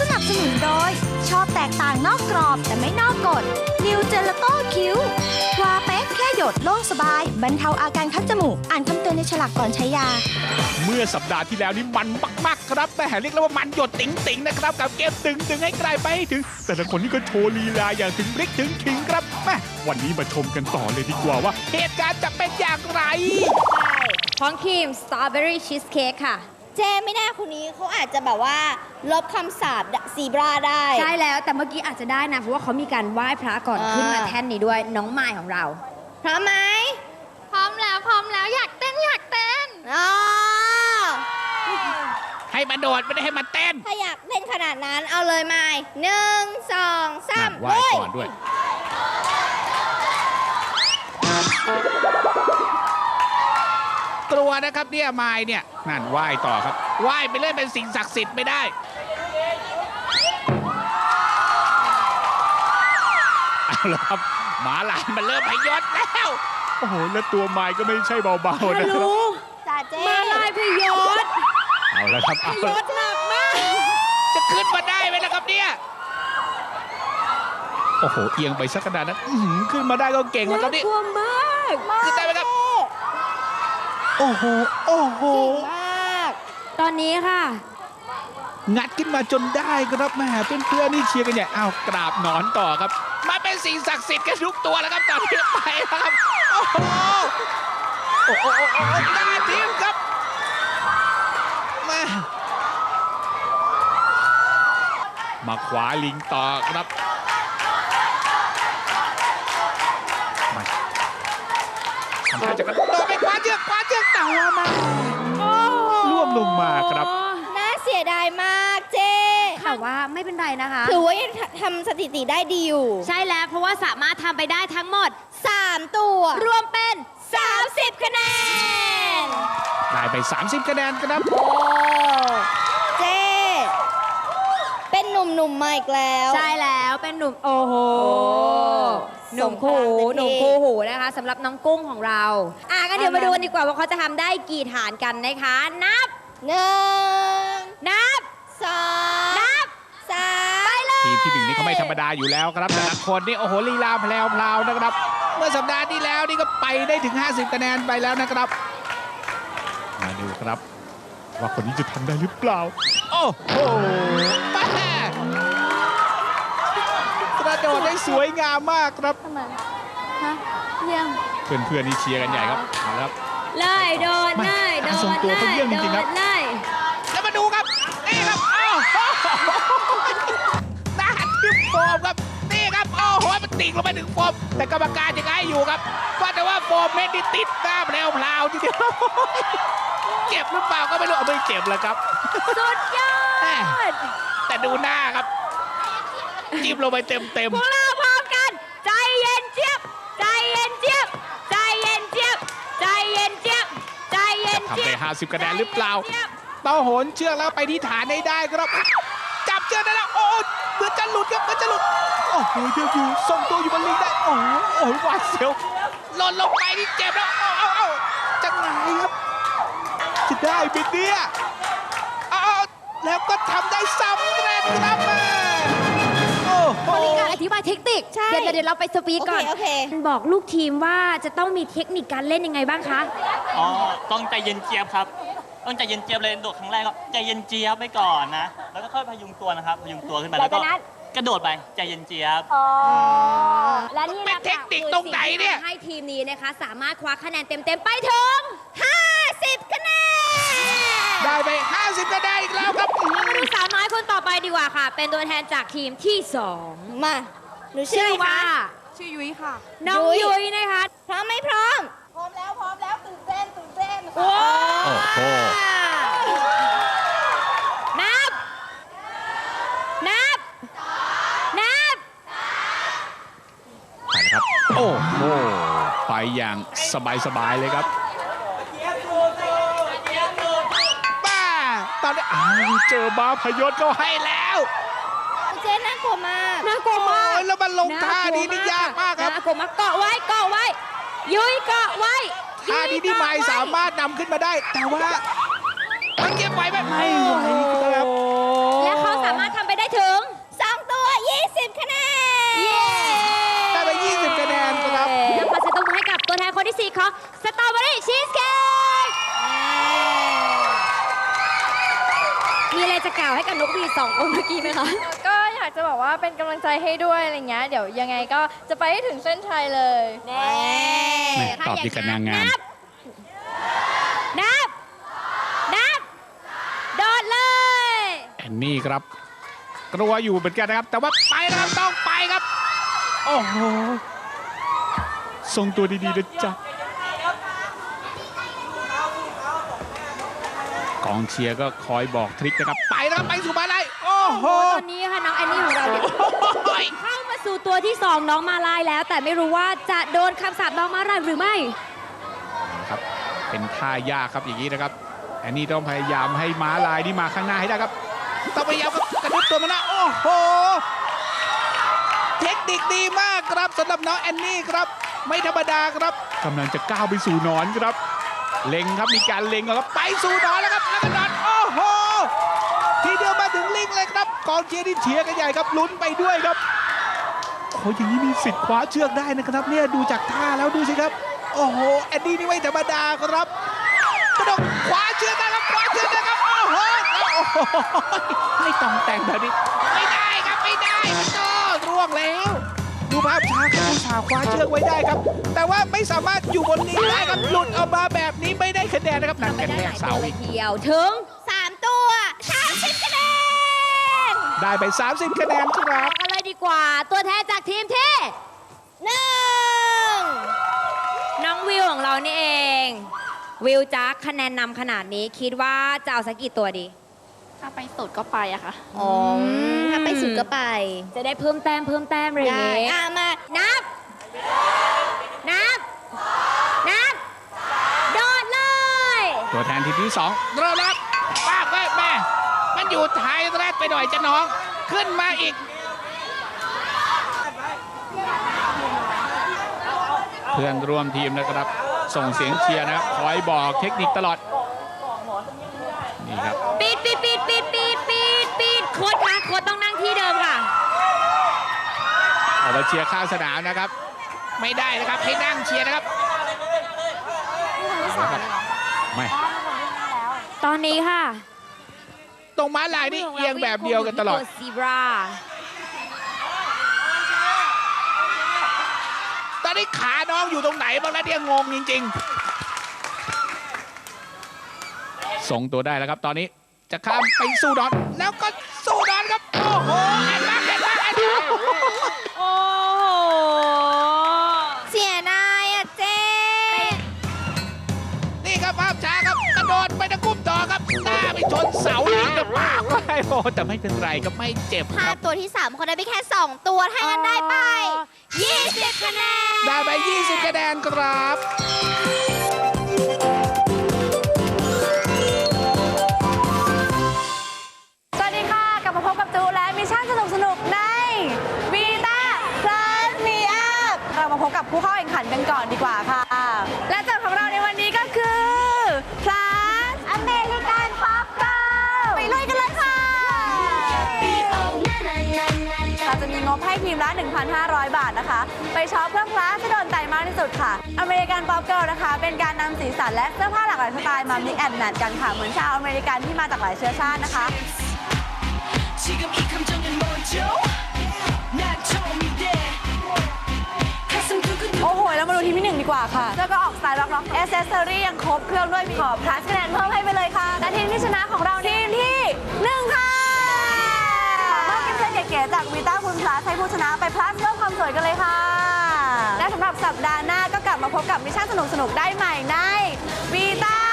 สนับสนุนโดย ชอบแตกต่างนอกกรอบแต่ไม่นอกกฎ New Gelato Q วาเป๊กแค่หยดโล่งสบาย บรรเทาอาการคัดจมูก อ่านคำเตือนในฉลากก่อนใช้ยา เมื่อสัปดาห์ที่แล้วนี่มันมากๆครับแม่เรียกแล้วว่ามันหยดติ๋งๆนะครับ กับเกมตึงตึงๆให้ไกลไปให้ถึง แต่ละคนนี่ก็โชว์ลีลาอย่างถึงพริกถึงขิงครับแม่วันนี้มาชมกันต่อเลยดีกว่าว่า เหตุการณ์จะเป็นอย่างไร ของครีมสตรอเบอรี่ชีสเค้กค่ะ เจไม่แน่คนนี้เขาอาจจะแบบว่า ลบคำสาปซีบราได้ ใช่แล้วแต่เมื่อกี้อาจจะได้นะ เพราะว่าเขามีการไหว้พระก่อนอ่า ขึ้นมาแท่นนี้ด้วยน้องไม้ของเรา พร้อมไหมพร้อมแล้วพร้อมแล้วอยากเต้นอยากเต้น อ๋อให้มาโดดไม่ได้ให้มาเต้นถ้าอยากเล่นขนาดนั้นเอาเลยไม้หนึ่งสองสามไหว้ลุยก่อนด้วย กลัวนะครับเนี่ยไม้เนี่ย นั่นไหว้ต่อครับไหว้ไปเรื่อยเป็นสิ่งศักดิ์สิทธิ์ไม่ได้ เอาละครับหมาหลานมันเริ่มพยศแล้ว โอ้โห แล้วตัวไม้ก็ไม่ใช่เบาๆนะครับจ่าเจมาลายพยศเอาละครับเอายละศหนักมาก จะขึ้นมาได้ไหมล่ะครับเนี่ย โอ้โห เอียงไปสักขนาดนั้นอื้อหือขึ้นมาได้ก็เก่งแล้วครับนี่ กลัวมากขึ้นได้ไหมครับ โอ้โห โอ้โหมากต อนนี้ค่ะ งัดขึ้นมาจนได้ครับแม่เพื่อนๆนี่เชียร์กันใหญ่อ้าวกราบหนอนต่อครับ มาเป็นสิ่งศักดิ์สิทธิ์กันทุกตัวแล้วครับตอนนี้ไปแล้วครับ โอ้โหโอ้โหโอ้โหหน้าทีมครับแม่มาขวาลิงต่อครับมาทำท่าจะกระโดดไปคว้าเชือกคว้าเชือกแต่ว่ามา ล่วงลงมาครับ น่าเสียดายมากเจแต่ว่าไม่เป็นไรนะคะ ถือว่ายังทำสถิติได้ดีอยู่ ใช่แล้วเพราะว่าสามารถทำไปได้ทั้งหมด 3 ตัว รวมเป็น 30 คะแนน ได้ไป 30 คะแนนครับโอ้เจเป็นหนุ่มๆมาอีกแล้ว ใช่แล้วเป็นหนุ่มโอ้โหโอ้หนุ่มคู่หูส่งพลังเต็มที่หนุ่มคู่หูนะคะสำหรับน้องกุ้งของเรา อะก็เดี๋ยวเอามามาดูกันดีกว่าว่าเขาจะทำได้กี่ฐานกันนะคะ นับ หนึ่งนับสองนับสามไปเลยทีมที่หนึ่งนี่เขาไม่ธรรมดาอยู่แล้วครับแต่ละคนนี่โอ้โหลีลาแพลวๆนะครับ เมื่อสัปดาห์ที่แล้วนี่ก็ไปได้ถึง 50คะแนนไปแล้วนะครับ มาดูครับ ว่าคนนี้จะทำได้หรือเปล่า โอ้โหแม่กระโดดได้สวยงามมากครับฮะเยี่ยมเพื่อนๆนี่เชียร์กันใหญ่ครับเอาละครับ เลยโดนไม่เลยโดการทรงนตัวเลเขายเยี่ยมจริงๆครับโดนเลย แล้วมาดูครับ นี่ครับโอ้โหหน้าทิ่มโฟมครับนี่ครับโอ้โหมันติ่งลงไปถึงโฟมแต่กรรมการยังไงอยู่ครับว่าแต่ว่าโฟมเม็ดนี่ติดหน้าแผลวพลาวทีเดียวเจ็บหรือเปล่าก็ไม่รู้เอาไม่เจ็บแล้วครับ สุดยอแม่ดแต่ดูหน้าครับจิ้มลงไปเต็มเต็มพวกเราพร้อมกัน ใจเย็นเจี๊ยบ ใจเย็นเจี๊ยบ ใจเย็นเจี๊ยบ ใจเย็นเจี๊ยบ ใจเย็จะนทำเจี๊ยได้บ50คะแนนหรือเปล่า ใจย็นจี๊ยบเต้าโหนเชือกแล้วไปที่ฐานให้ได้ครับ จับเชือกได้แล้วโอ้เหมือนจะหลุดครับเหมือนจะหลุดโอ้โหเดี๋ยวอยู่ทรงตัวอยู่บนลิงได้โอ้โหโอ้โหหวาดเสียวหล่นลงไปนี่เจ็บแล้วเอาเอาเอาจะไงครับจะได้ไหมเนี่ยเอาเอาแล้วก็ทำได้สำเร็จครับแม่โอ้โหมีการอธิบายเทคนิคใช่เดี๋ยวเดี๋ยวเราไปสปีกโอก่เคอนโอเคบอกลูกทีมว่าจะต้องมีเทคนิคการเล่นยังไงบ้างคะ อ๋อ ต้องใจเย็นเจี๊ยบครับ ต้องใจเย็นเจี๊ยบเลยโดดครั้งแรกก็ใจเย็นเจี๊ยบไปก่อนนะ แล้วก็ค่อยพยุงตัวนะครับ พยุงตัวขึ้นไปแล้วก็หลังจากนั้นกระโดดไปใจเย็นเจี๊ยบและนี่เป็นะนคะเทคนิคตรงไหนเนี่ย คือสิ่งที่ทำให้ทีมนี้นะคะ สามารถคว้าคะแนนเต็ม ๆ ไปถึง 50 คะแนน ได้ไป 50คะแนนอีกแล้วครับเรามาดูสาวน้อยคนต่อไปดีกว่าค่ะ เป็นตัวแทนจากทีมที่2มาหนูชื่ชื่ออว่าว่า ชื่อยุ้ยค่ะ น้องยุ้ยุ้ยยนะคะ พร้อมไหมพร้อม ตื่นเต้นโอ้โอ้โหนับ นับ นับไปนะครับ โอ้โห ไปอย่างสบายๆเลยครับบ้าตอนนี้อ้าวเจอบ้าพยศเขาให้แล้วเจ๊น่ากลัวมากน่ากลัวมากโอ้ยแล้วมันลงท่านี้นี่ยากมากครับน่ากลัวมากเกาะไว้เกาะไว้ ยุ้ยเกาะไว้ ท่านี้พี่ไม้สามารถนำขึ้นมาได้ แต่ว่าทั้งเก็บไว้แไม่ไหวครับและเขาสามารถทำไปได้ถึง 2 ตัว 20 คะแนน เย้ได้ไป20 คะแนนครับแล้วขอเสียงตบมืให้กับตัวแทนคนที่สี่เขาสตรอเบอรี่ชีสเค้กมีอะไรจะกล่าวให้กับนกหวีสองคนเมื่อกี้ไหมคะ จะบอกว่าเป็นกำลังใจให้ด้วยอะไรเงี้ยเดี๋ยวยังไงก็จะไปให้ถึงเส้นชัยเลยแน่แหม่ตอบดีกับนางงามนับ นับ โดดเลย แอนนี่ครับ กลัวอยู่เหมือนกันนะครับ แต่ว่าไปนะครับต้องไปครับ โอ้โหทรงตัวดีๆนะจ๊ะกองเชียร์ก็คอยบอกทริคนะครับ ไปนะครับไปสู่มาลัย โอ้โห ตอนนี้ค่ะน้องแอนนี่ของเราเนี่ยโอ้ยเข้ามาสู่ตัวที่2น้องมาลายแล้ว แต่ไม่รู้ว่าจะโดนคำสาปน้องมาลายหรือไม่ ครับ เป็นท่ายากครับอย่างนี้นะครับ แอนนี่ต้องพยายามให้ม้าลายนี่มาข้างหน้าให้ได้ครับต้องพยายามกระดุบตัวมันนะโอ้โห เทคนิคดีมากครับสำหรับน้องแอนนี่ครับ ไม่ธรรมดาครับกำลังจะก้าวไปสู่หนอนครับ เล็งครับมีการเล็งครับไปสู่หนอนแล้วครับ กองเชียร์ที่เชียร์กันใหญ่ครับลุ้นไปด้วยครับโอ้โหอย่างนี้มีสิทธิ์คว้าเชือกได้นะครับเนี่ยดูจากท่าแล้วดูสิครับ โอ้โหแอนดี้นี่ไม่ธรรมดาครับกระโดดคว้าเชือกได้ครับคว้าเชือกได้ครับโอ้โหโอ้โหไม่ต้องแต่งแบบนี้ไม่ได้ครับไม่ได้มันโตร่วงแล้ว ดูภาพช้าครับผู้สาวคว้าเชือกไว้ได้ครับ แต่ว่าไม่สามารถอยู่บนนี้ได้ครับหลุดออกมาแบบนี้ไม่ได้คะแนนนะครับนั่นไปกันแนหนเสาวเทีเดียวถึง ได้ไป 30 คะแนนครับเอากันเลยดีกว่า ตัวแทนจากทีมที่หนึ่งน้องวิวของเรานี่เอง วิวจักคะแนนนำขนาดนี้คิดว่าจะเอาสักกี่ตัวดี ถ้าไปสุดก็ไปอะค่ะ อ๋อถ้าไปสุดก็ไป จะได้เพิ่มแต้มเพิ่มแต้มเลยได้นี้อะมา นับ นับ นับ โดดเลย ตัวแทนทีมที่สองเริ่มแล้วครับป้าบก็แม่ มันอยู่ท้ายแรกไปหน่อยจะน้อง ขึ้นมาอีก เพื่อนร่วมทีมนะครับ ส่งเสียงเชียร์นะครับคอยบอกเทคนิคตลอด นี่ครับ ปิดปิดปิดปิดปิดปิดปิดโค้ดค่ะโค้ดต้องนั่งที่เดิมค่ะ ออกมาเชียร์ข้างสนามนะครับ ไม่ได้นะครับให้นั่งเชียร์นะครับไม่ ตอนนี้ค่ะต รงม้าลายนี่เอียงแบบเดียวกันตลอด ซีบราตอนนี้ขาน้องอยู่ตรงไหนบ้างแล้วเนี่ยงงจริง ๆ ส่งตัวได้แล้วครับตอนนี้จะข้ามไปสู้ดอนแล้วก็สู้ เสาลิงกับปากไปโอ้แต่ไม่เป็นไรก็ไม่เจ็บคถ้ารับตัวที่3เขาได้ไปแค่ 2 ตัวถ้างั้นได้ไป 20คะแนน ได้ไป 20คะแนนครับ สวัสดีค่ะ กลับมาพบกับจูและมิชชั่นสนุกสนุกในวีต้า plus me up เรามาพบกับผู้เข้าแข่งขันกันก่อนดีกว่าค่ะ และโจทย์ของเราในวันนี้ก็ ทีมละ 1,500 บาทนะคะ ไปช็อปเพื่อคลาสที่โดนใจมากที่สุดค่ะ อเมริกันป๊อปเกิลนะคะ เป็นการนำสีสันและเสื้อผ้าหลากหลายสไตล์มามิกแอนด์แมทกันค่ะ เหมือนชาวอเมริกันที่มาจากหลายเชื้อชาตินะคะโอ้โห แล้วมาดูทีมที่หนึ่งดีกว่าค่ะ แล้วก็ออกสไตล์ล็อกๆเอเซสซอรี่ยังครบเครื่องด้วยขอพลัสคะแนนเพิ่มให้ไปเลยค่ะ และทีมที่ชนะของเราทีมที่หนึ่งค่ะ ก๋ๆจากวีต้าคุณพลัสให้ผู้ชนะไปพลัสเพิ่มความสวยกันเลยค่ะ และสำหรับสัปดาห์หน้าก็กลับมาพบกับมิชชั่นสนุกๆได้ใหม่ในวีต้า